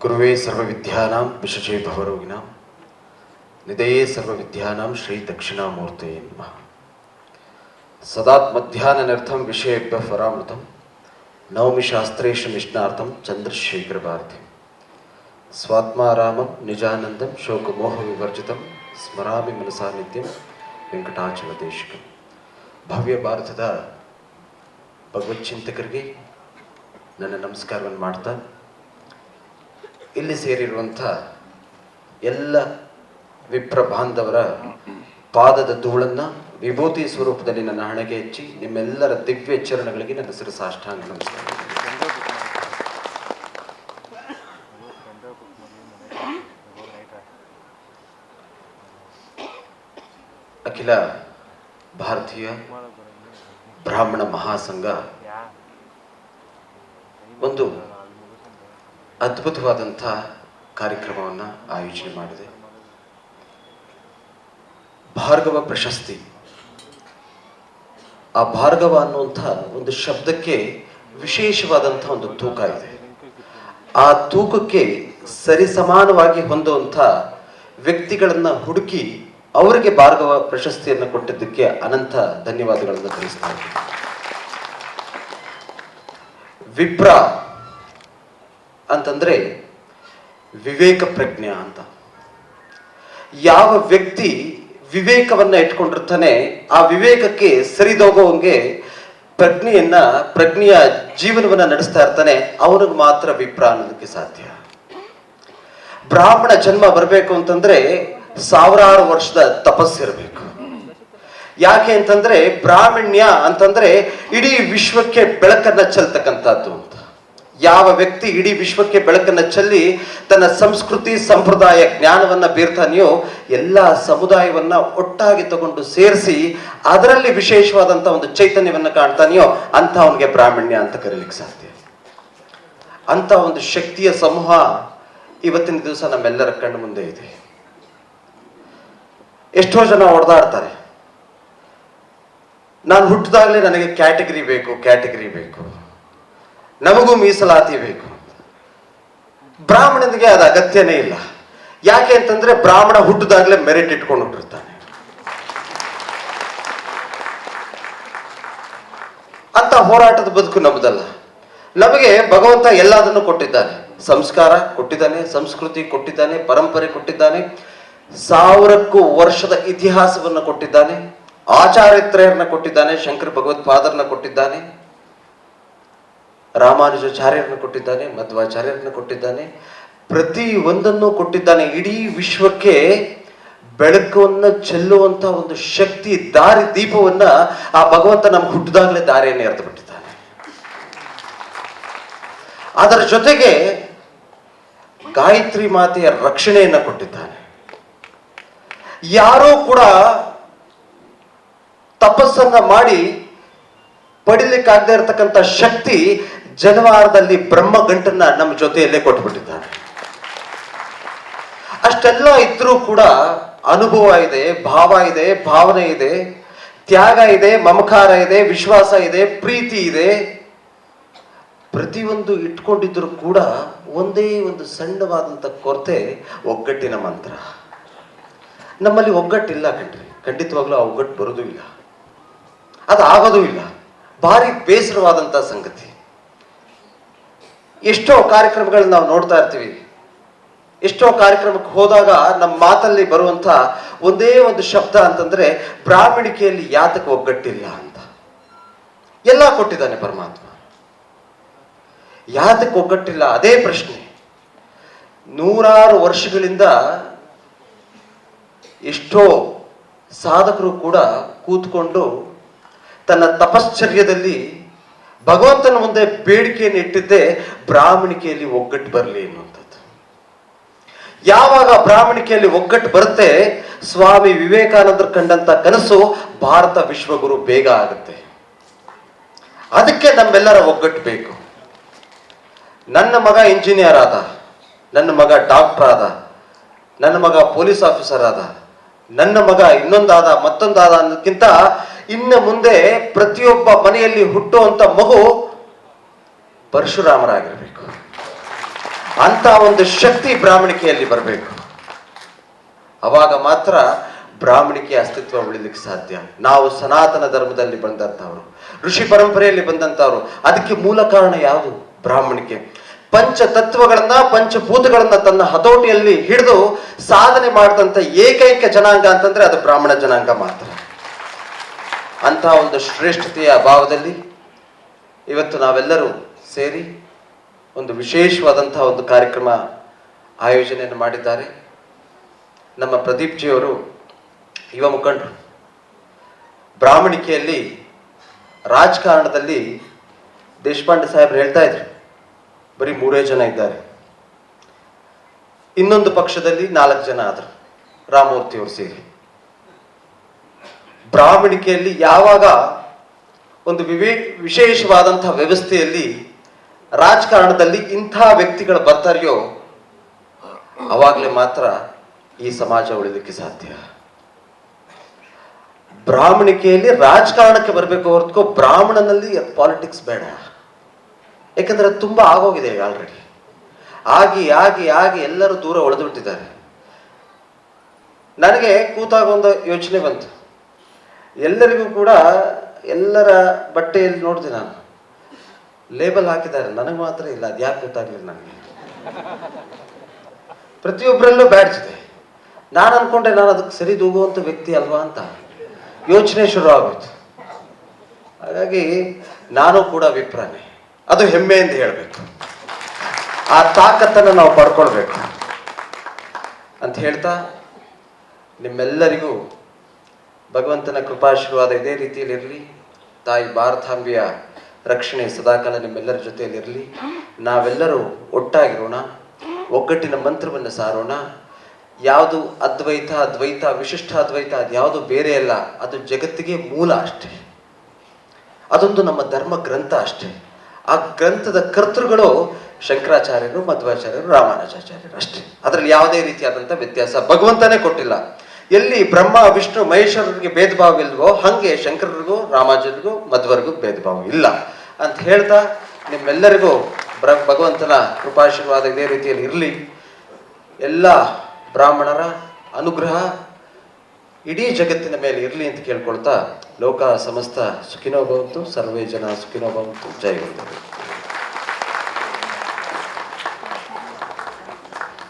ಗುರುವೇ ಸರ್ವವಿದ್ಯಾನಾಂ ವಿಶಜೇ ಭವರೋಗಿನಾಂ ನಿಧಯೇ ಸರ್ವವಿದ್ಯಾನಾಂ ಶ್ರೀ ದಕ್ಷಿಣಾಮೂರ್ತಯೇ ನಮಃ. ಸದಾತ್ಮಧ್ಯಾನನರ್ಥಂ ವಿಷಯೇಭ್ಯ ಪರಾಮೃತಂ ನವಮಿ ಶಾಸ್ತ್ರೇಶು ನಿಷ್ಣಾರ್ಥಂ ಚಂದ್ರಶೇಖರ ಭಾರತಿ ಸ್ವಾತ್ಮಾರಾಮಂ ನಿಜಾನಂದಂ ಶೋಕಮೋಹ ವಿವರ್ಜಿತಂ ಸ್ಮರಾಮಿ ಮನಸಾ ನಿತ್ಯಂ ವೆಂಕಟಾಚಲ ದೇಶಿಕಂ ಭವ್ಯ ಭಾರತದ ಭಗವತ್ ಚಿಂತಕರಿಗೆ ನನ್ನ ನಮಸ್ಕಾರವನ್ನು ಮಾಡ್ತಾ ಇಲ್ಲಿ ಸೇರಿರುವಂಥ ಎಲ್ಲ ವಿಪ್ರ ಬಾಂಧವರ ಪಾದದ ಧೂಳನ್ನು ವಿಭೂತಿ ಸ್ವರೂಪದಲ್ಲಿ ನನ್ನ ಹಣೆಗೆ ಹೆಚ್ಚಿ ನಿಮ್ಮೆಲ್ಲರ ದಿವ್ಯ ಚರಣಗಳಿಗೆ ನನ್ನ ಹೆಸರು ಸಾಷ್ಟಾಂಗ ನಮಸ್ಕಾರ. ಅಖಿಲ ಭಾರತೀಯ ಬ್ರಾಹ್ಮಣ ಮಹಾಸಂಘ ಒಂದು ಅದ್ಭುತವಾದಂಥ ಕಾರ್ಯಕ್ರಮವನ್ನು ಆಯೋಜನೆ ಮಾಡಿದೆ. ಭಾರ್ಗವ ಪ್ರಶಸ್ತಿ. ಆ ಭಾರ್ಗವ ಅನ್ನುವಂಥ ಒಂದು ಶಬ್ದಕ್ಕೆ ವಿಶೇಷವಾದಂಥ ಒಂದು ತೂಕ ಇದೆ. ಆ ತೂಕಕ್ಕೆ ಸರಿಸಮಾನವಾಗಿ ಹೊಂದುವಂಥ ವ್ಯಕ್ತಿಗಳನ್ನು ಹುಡುಕಿ ಅವರಿಗೆ ಭಾರ್ಗವ ಪ್ರಶಸ್ತಿಯನ್ನು ಕೊಟ್ಟಿದ್ದಕ್ಕೆ ಅನಂತ ಧನ್ಯವಾದಗಳನ್ನು ತಿಳಿಸ್ತಾರೆ ವಿಪ್ರ ಅಂತಂದ್ರೆ ವಿವೇಕ ಪ್ರಜ್ಞ ಅಂತ. ಯಾವ ವ್ಯಕ್ತಿ ವಿವೇಕವನ್ನ ಇಟ್ಕೊಂಡಿರ್ತಾನೆ, ಆ ವಿವೇಕಕ್ಕೆ ಸರಿದೋಗೋವಂಗೆ ಪ್ರಜ್ಞೆಯನ್ನ, ಪ್ರಜ್ಞೆಯ ಜೀವನವನ್ನ ನಡೆಸ್ತಾ ಇರ್ತಾನೆ, ಅವನಿಗೆ ಮಾತ್ರ ವಿಪ್ರ ಅನ್ನೋದಕ್ಕೆ ಸಾಧ್ಯ. ಬ್ರಾಹ್ಮಣ ಜನ್ಮ ಬರಬೇಕು ಅಂತಂದ್ರೆ ಸಾವಿರಾರು ವರ್ಷದ ತಪಸ್ಸಿರಬೇಕು ಯಾಕೆ ಅಂತಂದ್ರೆ ಬ್ರಾಹ್ಮಣ್ಯ ಅಂತಂದ್ರೆ ಇಡೀ ವಿಶ್ವಕ್ಕೆ ಬೆಳಕನ್ನ ಚೆಲ್ತಕ್ಕಂಥದ್ದು ಅಂತ. ಯಾವ ವ್ಯಕ್ತಿ ಇಡೀ ವಿಶ್ವಕ್ಕೆ ಬೆಳಕನ್ನು ಚೆಲ್ಲಿ ತನ್ನ ಸಂಸ್ಕೃತಿ, ಸಂಪ್ರದಾಯ ಜ್ಞಾನವನ್ನು ಬೀರ್ತಾನೆಯೋ ಎಲ್ಲ ಸಮುದಾಯವನ್ನು ಒಟ್ಟಾಗಿ ತಗೊಂಡು ಸೇರಿಸಿ ಅದರಲ್ಲಿ ವಿಶೇಷವಾದಂಥ ಒಂದು ಚೈತನ್ಯವನ್ನು ಕಾಣ್ತಾನೆಯೋ ಅಂಥ ಅವನಿಗೆ ಬ್ರಾಹ್ಮಣ್ಯ ಅಂತ ಕರೀಲಿಕ್ಕೆ ಸಾಧ್ಯ. ಅಂಥ ಒಂದು ಶಕ್ತಿಯ ಸಮೂಹ ಇವತ್ತಿನ ದಿವಸ ನಮ್ಮೆಲ್ಲರ ಕಣ್ಣು ಮುಂದೆ ಇದೆ. ಎಷ್ಟೋ ಜನ ಹೊಡೆದಾಡ್ತಾರೆ ನಾನು ಹುಟ್ಟಿದಾಗಲೇ ನನಗೆ ಕ್ಯಾಟಗರಿ ಬೇಕು ಕ್ಯಾಟಗರಿ ಬೇಕು. ನಮಗೂ ಮೀಸಲಾತಿ ಬೇಕು. ಬ್ರಾಹ್ಮಣನಿಗೆ ಅದು ಅಗತ್ಯನೇ ಇಲ್ಲ. ಯಾಕೆ ಅಂತಂದ್ರೆ ಬ್ರಾಹ್ಮಣ ಹುಟ್ಟಿದಾಗಲೇ ಮೆರಿಟ್ ಇಟ್ಕೊಂಡು ಹುಟ್ಟಿರ್ತಾನೆ. ಅಂತ ಹೋರಾಟದ ಬದುಕು ನಮ್ದಲ್ಲ. ನಮಗೆ ಭಗವಂತ ಎಲ್ಲದನ್ನು ಕೊಟ್ಟಿದ್ದಾನೆ. ಸಂಸ್ಕಾರ ಕೊಟ್ಟಿದ್ದಾನೆ, ಸಂಸ್ಕೃತಿ ಕೊಟ್ಟಿದ್ದಾನೆ, ಪರಂಪರೆ ಕೊಟ್ಟಿದ್ದಾನೆ, ಸಾವಿರಕ್ಕೂ ವರ್ಷದ ಇತಿಹಾಸವನ್ನು ಕೊಟ್ಟಿದ್ದಾನೆ, ಆಚಾರ್ಯತ್ರಯರನ್ನ ಕೊಟ್ಟಿದ್ದಾನೆ, ಶಂಕರ ಭಗವತ್ಪಾದರನ್ನ ಕೊಟ್ಟಿದ್ದಾನೆ. ರಾಮಾನುಜಾಚಾರ್ಯರನ್ನ ಕೊಟ್ಟಿದ್ದಾನೆ, ಮಧ್ವಾಚಾರ್ಯರನ್ನು ಕೊಟ್ಟಿದ್ದಾನೆ, ಪ್ರತಿ ಒಂದನ್ನು ಕೊಟ್ಟಿದ್ದಾನೆ. ಇಡೀ ವಿಶ್ವಕ್ಕೆ ಬೆಳಕನ್ನ ಚೆಲ್ಲುವಂತ ಒಂದು ಶಕ್ತಿ, ದಾರಿ, ದೀಪವನ್ನ ಆ ಭಗವಂತ ನಮ್ಗೆ ಹುಟ್ಟಿದಾಗಲೇ ದಾರಿಯನ್ನು ಎರೆದು ಬಿಟ್ಟಿದ್ದಾನೆ. ಅದರ ಜೊತೆಗೆ ಗಾಯತ್ರಿ ಮಾತೆಯ ರಕ್ಷಣೆಯನ್ನ ಕೊಟ್ಟಿದ್ದಾನೆ. ಯಾರೋ ಕೂಡ ತಪಸ್ಸನ್ನ ಮಾಡಿ ಪಡಿಲಿಕ್ಕಾಗದೇ ಇರತಕ್ಕಂಥ ಶಕ್ತಿ ಜನವಾರದಲ್ಲಿ ಬ್ರಹ್ಮ ಗಂಟನ್ನ ನಮ್ಮ ಜೊತೆಯಲ್ಲೇ ಕೊಟ್ಬಿಟ್ಟಿದ್ದಾನೆ ಅಷ್ಟೆಲ್ಲ ಇದ್ರೂ ಕೂಡ ಅನುಭವ ಇದೆ, ಭಾವ ಇದೆ, ಭಾವನೆ ಇದೆ, ತ್ಯಾಗ ಇದೆ, ಮಮಕಾರ ಇದೆ, ವಿಶ್ವಾಸ ಇದೆ, ಪ್ರೀತಿ ಇದೆ. ಪ್ರತಿಯೊಂದು ಇಟ್ಕೊಂಡಿದ್ರು ಕೂಡ ಒಂದೇ ಒಂದು ಸಣ್ಣವಾದಂಥ ಕೊರತೆ ಒಗ್ಗಟ್ಟಿನ ಮಂತ್ರ. ನಮ್ಮಲ್ಲಿ ಒಗ್ಗಟ್ಟಿಲ್ಲ ಕಣ್ರಿ. ಖಂಡಿತವಾಗ್ಲೂ ಆ ಒಗ್ಗಟ್ಟು ಬರೋದು ಇಲ್ಲ. ಅದು ಆಗೋದು ಇಲ್ಲ. ಭಾರಿ ಬೇಸರವಾದಂಥ ಸಂಗತಿ. ಎಷ್ಟೋ ಕಾರ್ಯಕ್ರಮಗಳನ್ನ ನಾವು ನೋಡ್ತಾ ಇರ್ತೀವಿ. ಎಷ್ಟೋ ಕಾರ್ಯಕ್ರಮಕ್ಕೆ ಹೋದಾಗ ನಮ್ಮ ಮಾತಲ್ಲಿ ಬರುವಂತ ಒಂದೇ ಒಂದು ಶಬ್ದ ಅಂತಂದ್ರೆ ಬ್ರಾಹ್ಮಣಿಕೆಯಲ್ಲಿ ಯಾತಕ್ಕೆ ಒಗ್ಗಟ್ಟಿಲ್ಲ ಅಂತ. ಎಲ್ಲ ಕೊಟ್ಟಿದ್ದಾನೆ ಪರಮಾತ್ಮ. ಯಾತಕ್ಕೆ ಒಗ್ಗಟ್ಟಿಲ್ಲ? ಅದೇ ಪ್ರಶ್ನೆ. ನೂರಾರು ವರ್ಷಗಳಿಂದ ಎಷ್ಟೋ ಸಾಧಕರು ಕೂಡ ಕೂತ್ಕೊಂಡು ತನ್ನ ತಪಶ್ಚರ್ಯದಲ್ಲಿ ಭಗವಂತನ ಮುಂದೆ ಬೇಡಿಕೆಯನ್ನು ಇಟ್ಟಿದ್ದೆ ಬ್ರಾಹ್ಮಣಿಕೆಯಲ್ಲಿ ಒಗ್ಗಟ್ಟು ಬರಲಿ ಎನ್ನುವಂಥದ್ದು. ಯಾವಾಗ ಬ್ರಾಹ್ಮಣಿಕೆಯಲ್ಲಿ ಒಗ್ಗಟ್ಟು ಬರುತ್ತೆ, ಸ್ವಾಮಿ ವಿವೇಕಾನಂದರು ಕಂಡಂತ ಕನಸು ಭಾರತ ವಿಶ್ವಗುರು ಬೇಗ ಆಗುತ್ತೆ. ಅದಕ್ಕೆ ನಮ್ಮೆಲ್ಲರ ಒಗ್ಗಟ್ಟು ಬೇಕು. ನನ್ನ ಮಗ ಇಂಜಿನಿಯರ್ ಆದ, ನನ್ನ ಮಗ ಡಾಕ್ಟರ್ ಆದ, ನನ್ನ ಮಗ ಪೊಲೀಸ್ ಆಫೀಸರ್ ಆದ, ನನ್ನ ಮಗ ಇನ್ನೊಂದಾದ, ಮತ್ತೊಂದಾದ ಅನ್ನೋದಕ್ಕಿಂತ ಇನ್ನು ಮುಂದೆ ಪ್ರತಿಯೊಬ್ಬ ಮನೆಯಲ್ಲಿ ಹುಟ್ಟುವಂಥ ಮಗು ಪರಶುರಾಮರಾಗಿರ್ಬೇಕು ಅಂತ ಒಂದು ಶಕ್ತಿ ಬ್ರಾಹ್ಮಣಿಕೆಯಲ್ಲಿ ಬರಬೇಕು. ಅವಾಗ ಮಾತ್ರ ಬ್ರಾಹ್ಮಣಿಕೆ ಅಸ್ತಿತ್ವ ಉಳಿಲಿಕ್ಕೆ ಸಾಧ್ಯ. ನಾವು ಸನಾತನ ಧರ್ಮದಲ್ಲಿ ಬಂದಂಥವರು, ಋಷಿ ಪರಂಪರೆಯಲ್ಲಿ ಬಂದಂಥವರು, ಅದಕ್ಕೆ ಮೂಲ ಕಾರಣ ಯಾವುದು? ಬ್ರಾಹ್ಮಣಿಕೆ. ಪಂಚ ತತ್ವಗಳನ್ನ ಪಂಚಭೂತಗಳನ್ನ ತನ್ನ ಹತೋಟಿಯಲ್ಲಿ ಹಿಡಿದು ಸಾಧನೆ ಮಾಡಿದಂತ ಏಕೈಕ ಜನಾಂಗ ಅಂತಂದ್ರೆ ಅದು ಬ್ರಾಹ್ಮಣ ಜನಾಂಗ ಮಾತ್ರ. ಅಂತ ಒಂದು ಶ್ರೇಷ್ಠತೆಯ ಅಭಾವದಲ್ಲಿ ಇವತ್ತು ನಾವೆಲ್ಲರೂ ಸೇರಿ ಒಂದು ವಿಶೇಷವಾದಂತಹ ಒಂದು ಕಾರ್ಯಕ್ರಮ ಆಯೋಜನೆಯನ್ನು ಮಾಡಿದ್ದಾರೆ. ನಮ್ಮ ಪ್ರದೀಪ್ ಜಿಯವರು ಯುವ ಮುಖಂಡರು. ಬ್ರಾಹ್ಮಣಿಕೆಯಲ್ಲಿ ರಾಜಕಾರಣದಲ್ಲಿ ದೇಶಪಾಂಡೆ ಸಾಹೇಬ್ರು ಹೇಳ್ತಾ ಇದ್ರು. ಬರೀ ಮೂರೇ ಜನ ಇದ್ದಾರೆ. ಇನ್ನೊಂದು ಪಕ್ಷದಲ್ಲಿ ನಾಲ್ಕು ಜನ ಆದರು. ರಾಮಮೂರ್ತಿಯವರು ಸೇರಿ. ಬ್ರಾಹ್ಮಣಿಕೆಯಲ್ಲಿ ಯಾವಾಗ ಒಂದು ವಿವೇ ವಿಶೇಷವಾದಂತಹ ವ್ಯವಸ್ಥೆಯಲ್ಲಿ ರಾಜಕಾರಣದಲ್ಲಿ ಇಂಥ ವ್ಯಕ್ತಿಗಳು ಬರ್ತಾರೆಯೋ, ಅವಾಗಲೇ ಮಾತ್ರ ಈ ಸಮಾಜ ಉಳಿದಕ್ಕೆ ಸಾಧ್ಯ. ಬ್ರಾಹ್ಮಣಿಕೆಯಲ್ಲಿ ರಾಜಕಾರಣಕ್ಕೆ ಬರಬೇಕು ಹೊರತು ಬ್ರಾಹ್ಮಣನಲ್ಲಿ ಪಾಲಿಟಿಕ್ಸ್ ಬೇಡ. ಯಾಕಂದ್ರೆ ತುಂಬ ಆಗೋಗಿದೆ ಈಗ ಆಲ್ರೆಡಿ ಆಗಿ ಆಗಿ ಆಗಿ ಎಲ್ಲರೂ ದೂರ ಉಳಿದುಬಿಟ್ಟಿದ್ದಾರೆ ನನಗೆ ಕೂತಾಗ ಯೋಚನೆ ಬಂತು. ಎಲ್ಲರಿಗೂ ಕೂಡ ಎಲ್ಲರ ಬಟ್ಟೆಯಲ್ಲಿ ನೋಡಿದೆ ನಾನು. ಲೇಬಲ್ ಹಾಕಿದ್ದಾರೆ. ನನಗೆ ಮಾತ್ರ ಇಲ್ಲ, ಅದು ಯಾಕೆ ಗೊತ್ತಾಗ್ಲಿಲ್ಲ ನನಗೆ ಪ್ರತಿಯೊಬ್ಬರಲ್ಲೂ ಬ್ಯಾಡ್ಜ್ ಇದೆ ನಾನು ಅನ್ಕೊಂಡೆ ನಾನು ಅದಕ್ಕೆ ಸರಿ ದೂಗುವಂಥ ವ್ಯಕ್ತಿ ಅಲ್ವಾ ಅಂತ. ಯೋಚನೆ ಶುರು ಆಗೋಯ್ತು. ಹಾಗಾಗಿ ನಾನು ಕೂಡ ಅಭಿಪ್ರಾಯ ಅದು ಹೆಮ್ಮೆ ಎಂದು ಹೇಳಬೇಕು. ಆ ತಾಕತ್ತನ್ನು ನಾವು ಪಡ್ಕೊಳ್ಬೇಕು. ಅಂತ ಹೇಳ್ತಾ ನಿಮ್ಮೆಲ್ಲರಿಗೂ ಭಗವಂತನ ಕೃಪಾಶೀರ್ವಾದ ಇದೇ ರೀತಿಯಲ್ಲಿ ಇರಲಿ ತಾಯಿ ಭಾರತಾಂಬೆಯ ರಕ್ಷಣೆ ಸದಾಕಾಲ ನಿಮ್ಮೆಲ್ಲರ ಜೊತೆಯಲ್ಲಿರಲಿ. ನಾವೆಲ್ಲರೂ ಒಟ್ಟಾಗಿರೋಣ. ಒಗ್ಗಟ್ಟಿನ ಮಂತ್ರವನ್ನು ಸಾರೋಣ. ಯಾವುದು ಅದ್ವೈತ ಅದ್ವೈತ, ವಿಶಿಷ್ಟ ಅದ್ವೈತ, ಅದು ಯಾವುದು ಬೇರೆ ಅಲ್ಲ, ಅದು ಜಗತ್ತಿಗೆ ಮೂಲ ಅಷ್ಟೇ. ಅದೊಂದು ನಮ್ಮ ಧರ್ಮ ಗ್ರಂಥ ಅಷ್ಟೇ. ಆ ಗ್ರಂಥದ ಕರ್ತೃಗಳು ಶಂಕರಾಚಾರ್ಯರು, ಮಧ್ವಾಚಾರ್ಯರು, ರಾಮಾನುಜಾಚಾರ್ಯರು ಅಷ್ಟೇ. ಅದರಲ್ಲಿ ಯಾವುದೇ ರೀತಿಯಾದಂಥ ವ್ಯತ್ಯಾಸ ಭಗವಂತನೇ ಕೊಟ್ಟಿಲ್ಲ. ಎಲ್ಲಿ ಬ್ರಹ್ಮ, ವಿಷ್ಣು, ಮಹೇಶ್ವರರಿಗೆ ಭೇದ ಭಾವ ಇಲ್ವೋ ಹಂಗೆ ಶಂಕರರಿಗೂ, ರಾಮಾಜರಿಗೂ, ಮಧ್ವರಿಗೂ ಭೇದ ಭಾವ ಇಲ್ಲ ಅಂತ ಹೇಳ್ತಾ ನಿಮ್ಮೆಲ್ಲರಿಗೂ ಬ್ರ, ಭಗವಂತನ ಕೃಪಾಶೀರ್ವಾದ ಇದೇ ರೀತಿಯಲ್ಲಿ ಇರಲಿ. ಎಲ್ಲ ಬ್ರಾಹ್ಮಣರ ಅನುಗ್ರಹ ಇಡೀ ಜಗತ್ತಿನ ಮೇಲೆ ಇರಲಿ ಅಂತ ಕೇಳ್ಕೊಳ್ತಾ ಲೋಕ ಸಮಸ್ತ ಸುಖಿನೋ ಭವಂತು, ಸರ್ವೇ ಜನ ಸುಖಿನೋ ಭವಂತು. ಜೈ